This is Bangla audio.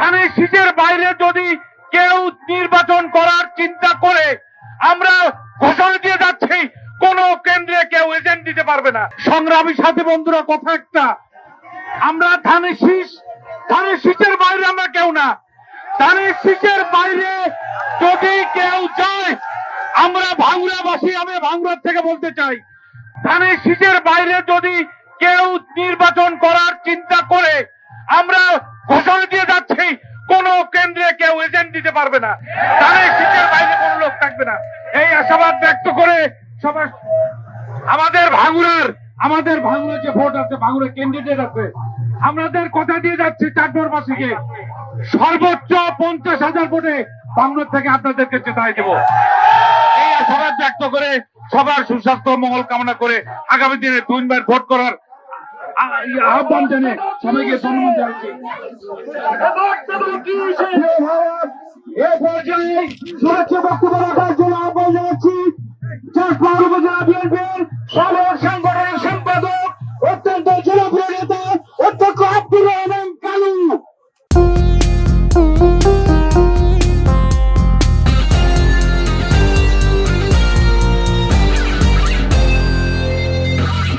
ধানের শীতের বাইরে যদি কেউ নির্বাচন করার চিন্তা করে, আমরা ঘোষণা দিয়ে যাচ্ছি, কোন কেন্দ্রে কেউ এজেন্ট দিতে পারবে না। সংগ্রামী সাথী বন্ধুরা, কথা একটা। আমরা ধানের শীষ ধানের শীষের বাইরে আমরা কেউ না। ধানের শীষের বাইরে যদি কেউ যায়, আমরা ভাঙুরাবাসী আমি ভাঙুরার থেকে বলতে চাই, ধানের শীষের বাইরে যদি কেউ নির্বাচন করার চিন্তা করে, আমরা দিতে পারবে না। ধানের শীষের বাইরে কোনো লোক থাকবে না। এই আশাবাদ ব্যক্ত করে সবার আমাদের ভাঙুরার আমাদের ভাঙুরার যে ভোট আছে, ভাঙুরের ক্যান্ডিডেট আছে, আমাদের কথা দিয়ে যাচ্ছি চারবাসীকে সর্বোচ্চ পঞ্চাশ হাজার ভোটে বাংলার থেকে আপনাদেরকে জেতাই দেব। এই আশাবাদ ব্যক্ত করে সবার সুস্বাস্থ্য, মঙ্গল কামনা করে আগামী দিনে দুইবার ভোট করার আহ্বান জানিয়ে সবাইকে সম্মান জানাচ্ছি। এ পর্যায়ে শুভেচ্ছা বক্তব্য রাখার জন্য আহ্বান জানাচ্ছি। চাঁদপুর উপজেলা বিএনপির সাবেক